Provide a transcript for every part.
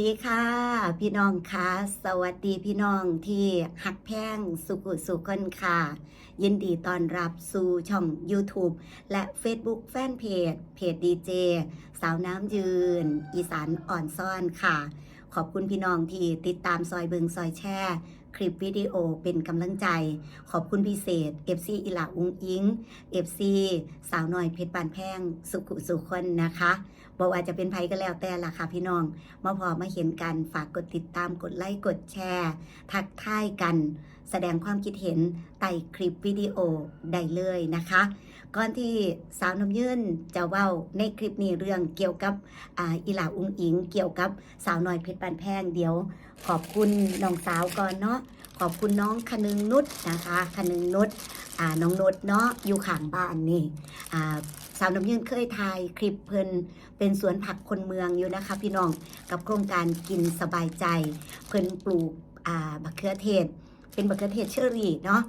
ดีค่ะ พี่น้องคะสวัสดีพี่น้องที่หักแพงสุขุสุคนค่ะ ยินดีต้อนรับสู่ช่อง YouTube และ Facebook แฟนเพจ เพจดีเจสาวน้ำยืน อีสานอ่อนซ่อนค่ะ ขอบคุณพี่น้องที่ติดตามซอยเบิงซอยแช่ คลิปวิดีโอเป็นกำลังใจ ขอบคุณพิเศษ FC อิหลาอุงอิง FC สาวน้อยเพชรบานแพงสุขุสุคนนะคะบอกว่าจะเป็นไผก็แล้วแต่ละค่ะพี่น้องมาพอมาเห็นกันฝากกดติดตามกดไลค์กดแชร์ ทักทายกัน แสดงความคิดเห็นใต้คลิปวิดีโอได้เลยนะคะ ก่อนที่สาวน้ำยืนจะเว้าในคลิปนี้เรื่องเกี่ยวกับอ่าอีหลาอุ้งอิง เกี่ยวกับสาวน้อยเพชรบานแพงเดี๋ยว ขอบคุณน้องสาวก่อนเนาะขอบคุณน้องคนึงนุชนะคะคนึงนุชอ่าน้องนุชเนาะอยู่ข้างบ้านนี่อ่าสาวน้ำยืนเคยถ่ายคลิปเพิ่นเป็นสวนผักคนเมืองอยู่นะคะ พี่น้องกับโครงการกินสบายใจ เพิ่นปลูกอ่าบักเขือเทศ เป็นบักเขือเทศเชอรี่เนาะ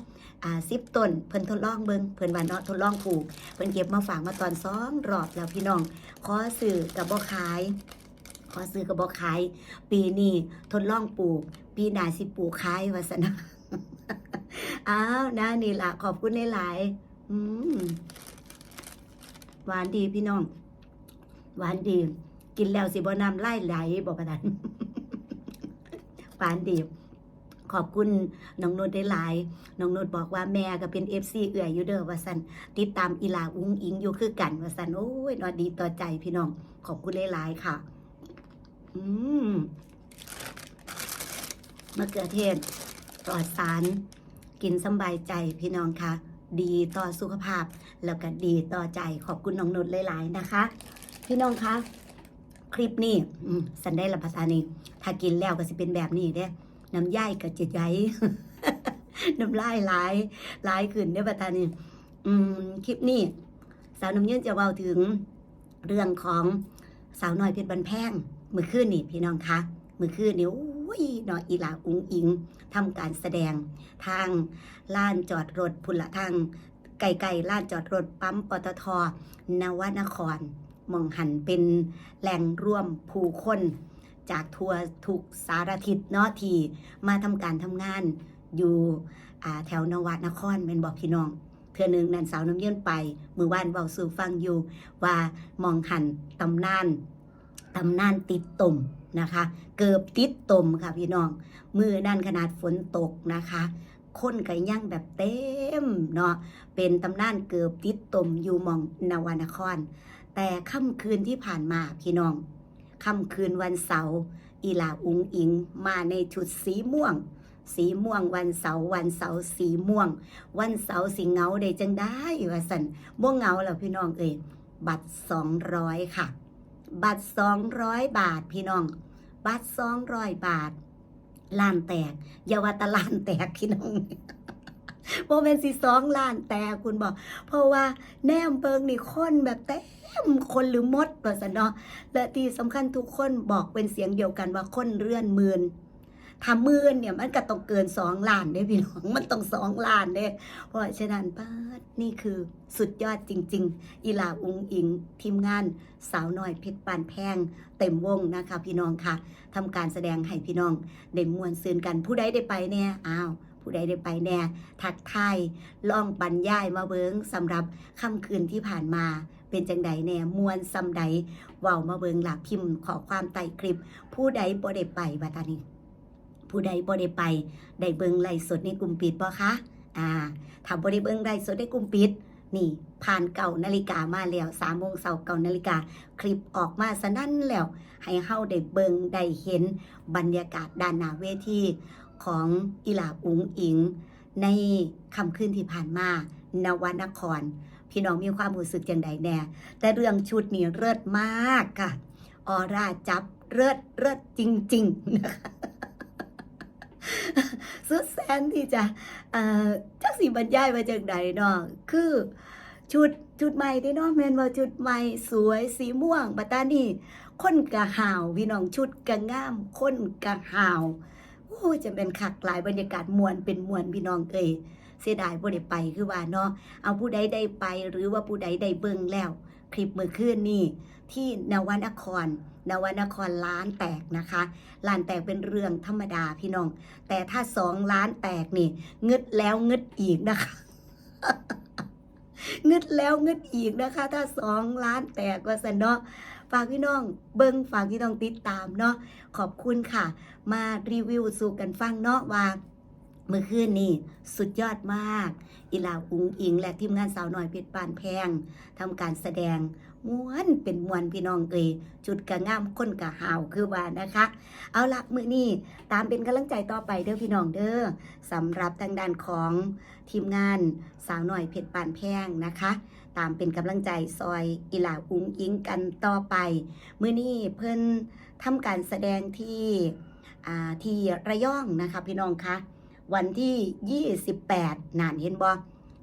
อ่าสิบต้นเพิ่นทดลองเบิงเพิ่นว่าเนาะทดลองปลูก เพิ่นเก็บมาฝากมาตอนสองรอบแล้วพี่น้องขอซื้อกับบ่ขายขอซื้อกับบ่ขาย ปีนี้ทดลองปลูก ปีหน้าสิปลูกขายว่าซะนะอ้าวนะนี่ล่ะขอบคุณหลายๆอืมหวานดีพี่น้องหวานดี กินแล้วสิบ่น้ำไล่ไหลบ่ประทันหวานดี ขอบคุณน้องนุชได้หลายน้องนุชบอกว่าแม่ก็เป็นเอฟซีเอื่อยอยู่เด้อว่าสันติดตามอีลาอุ้งอิงอยู่คือกันว่าสันโอ้ยนอดีต่อใจพี่น้อง ขอบคุณหลายๆค่ะ อืมมะเขือเทศปลอดสาร กินสบายใจพี่น้องค่ะ ดีต่อสุขภาพ แล้วก็ดีต่อใจขอบคุณน้องนุชหลายๆนะคะ พี่น้องคะคลิปนี้สันได้ละภาษานี้ถ้ากินแล้วก็สิเป็นแบบนี้เด้ น้ำย่ายก็จะใหญ่น้ำลายไหลายหลายขึ้นเด้อประธานนี่อืมคลิปนี้ สาวน้ำเยืนจะเว้าถึงเรื่องของสาวน้อยเพชรบันแพงมือคืนนี่พี่น้องคะมือคืนนี่โอ้ยเนออีหลาอุงอิงทำการแสดงทางลานจอดรถพุนละทางไกลๆลานจอดรถปั๊มปตทนวนครมองหันเป็นแหล่งร่วมผู้คน จากทัวร์ทุกสารทิศเนาะที่มาทำการทำงานอยู่แถวนวัดนครเป็นบอกพี่น้องเทื่อหนึ่งนันสาวน้ำเยื่นไป มือว่านเบาสู่ฟังอยู่ว่ามองหันตำนานตำนานติดตุ่มนะคะ เกือบติดตุ่มค่ะพี่น้อง มือนั่นขนาดฝนตกนะคะคนก็ยังแบบเต็มเนาะเป็นตำนานเกือบติดตมอยู่มองนวนคร แต่ค่ำคืนที่ผ่านมาพี่น้อง ค่ำคืนวันเสาร์อีหลาอุงอิง มาในชุดสีม่วง สีม่วงวันเสาร์วันเสาร์สีม่วง วันเสาร์สีเงาได้จังได้ว่าสันบ่เงาแล้วพี่น้องเอ้ยบัตรสองร้อยค่ะ บัตรสองร้อยบาทพี่น้อง บัตรสองร้อยบาทลานแตกอย่าวตะลานแตกพี่น้อง โมเมนสิสองล้านแตกคุณบอก เพราะว่าแนมเบิงนี่คนแบบเต็มคนหรือมดว่าสันเนาะและที่สำคัญทุกคนบอกเป็นเสียงเดียวกันว่าคนเรื่อนมืนถ้ามืนเนี่ยมันก็ต้องเกินสองล้านเด้พี่น้องมันต้องสองล้านเด้เพราะฉะนั้นป้านี่คือสุดยอดจริง ๆ อีหลาอุงอิง ทีมงานสาวน้อยเพชรปานแพง เต็มวงนะคะพี่น้องค่ะทำการแสดงให้พี่น้องได้มวนซืนกันผู้ใดได้ไปแน่อ้าว ผู้ใดได้ไปแน่ทักทายล่องบรรยายมาเบิงสำหรับค่ำคืนที่ผ่านมา เป็นจังใดแน่มวนซำใดเว้ามาเบิงหลักพิมพ์ขอความไต่คลิป ผู้ใดบ่ได้ไปบัดตานี้ผู้ใดบ่ได้ไปได้เบิงไลฟ์สดในกลุ่มปิดบ่คะอ่าถ้าบ่ได้เบิงไลฟ์สดในกลุ่มปิดนี่ผ่านเก่านาฬิกามาแล้วสามโมงเสาร์เก่านาฬิกาคลิปออกมาสนั่นแล้ว ให้เฮาได้เบิงได้เห็นบรรยากาศด้านหน้าเวที ของอีหลาอุงอิง ในค่ำคืนที่ผ่านมานวนคร พี่น้องมีความรู้สึกจังใดแน่ แต่เรื่องชุดนี่เลิศมากค่ะ ออร่าจับเลิศเลิศจริงๆนะคะสุดแสนที่จะเอ่อจักสีบรรยายมาจากไหนเนาะคือชุดชุดใหม่ที่เนาะแมนว่าชุดใหม่สวยสีม่วงบัตตานี่คนกะหาวพี่น้องชุดกะงามคนกะหาว โอ้จะเป็นคักหลายบรรยากาศมวลเป็นมวลพี่น้องเอ้ยเสียดายบ่ได้ไปคือว่าเนาะเอาผู้ใดได้ไปหรือว่าผู้ใดได้เบิ่งแล้ว คลิปมือคืนนี่ที่นวนครนวนครล้านแตกนะคะล้านแตกเป็นเรื่องธรรมดาพี่น้อง แต่ถ้าสองล้านแตกนี่งึดแล้วงึดอีกนะคะงึดแล้วงึดอีกนะคะ ถ้าสองล้านแตกว่าสันเนาะ ฝากพี่น้อง เบิ้งฝากพี่น้องติดตามเนาะขอบคุณค่ะ มารีวิวสู่กันฟังเนาะว่า มื่อคืนนี้สุดยอดมาก อีลาอุงอิง และทีมงานสาวน้อยเพชรปานแพงทำการแสดงม้วนเป็นมวนพี่น้องเอยจุดกระงามคนกะหาวคือว่านะคะ เอาละมือนี้ตามเป็นกำลังใจต่อไปเด้อพี่น้องเด้อสำหรับทางด้านของทีมงานสาวน้อยเพชรปานแพงนะคะ ตามเป็นกำลังใจซอยอีหลาอุงอิงกันต่อไปมือนี้เพิ่นทำการแสดงที่ที่ระยองนะคะพี่น้องคะ วันที่ 28นานเห็นบ่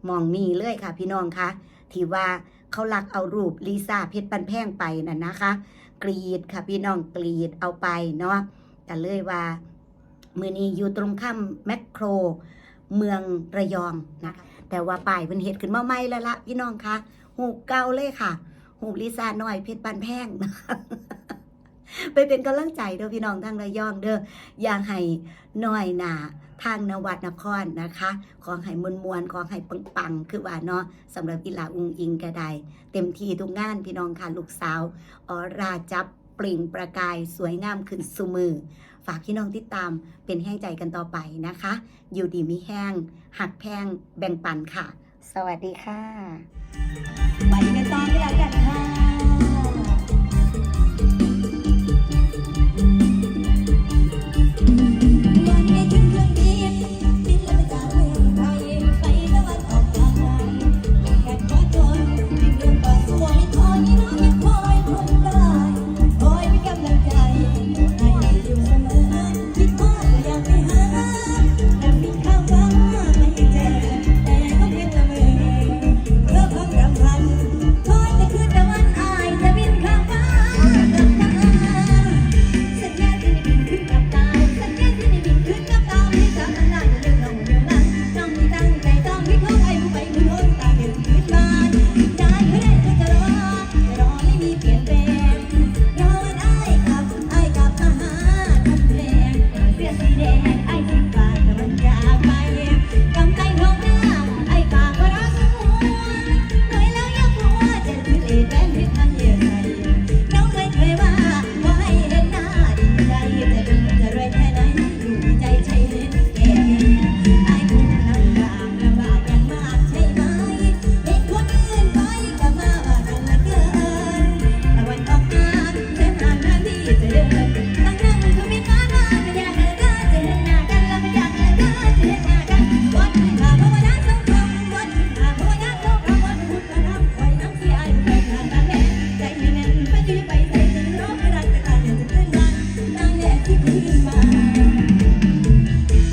มองนี่เลยค่ะ พี่น้องคะที่ว่าเขาลักเอารูปลิซ่าเพชรปันแพงไปน่ะนะคะ กรีดค่ะพี่น้องกรีดเอาไปเนาะกันเลยว่ามือนี้อยู่ตรงข้ามแมคโคร เมืองระยองนะแต่ว่าป้ายเป็นเห็ดขึ้นมาใหม่แล้วละพี่น้องคะหูเก่าเลยค่ะ หูลิซ่าน้อยเพชรปันแพงนะคะไปเป็นกำลังใจเด้อพี่น้องทางระยองเด้ออย่าให้น้อยหนา ทางนวัดนครนะคะขอให้มวลมวลขอให้ปังๆคือว่าเนาะสำหรับกีฬาอุงอิงกระไดเต็มที่ทุกงานพี่น้องค่ะลูกสาวออราจับปริ่งประกายสวยงามขึ้นสุมือ ฝากพี่น้องติดตามเป็นแห้งใจกันต่อไปนะคะ อยู่ดีมีแห้งหักแพงแบ่งปันค่ะ สวัสดีค่ะไปกัน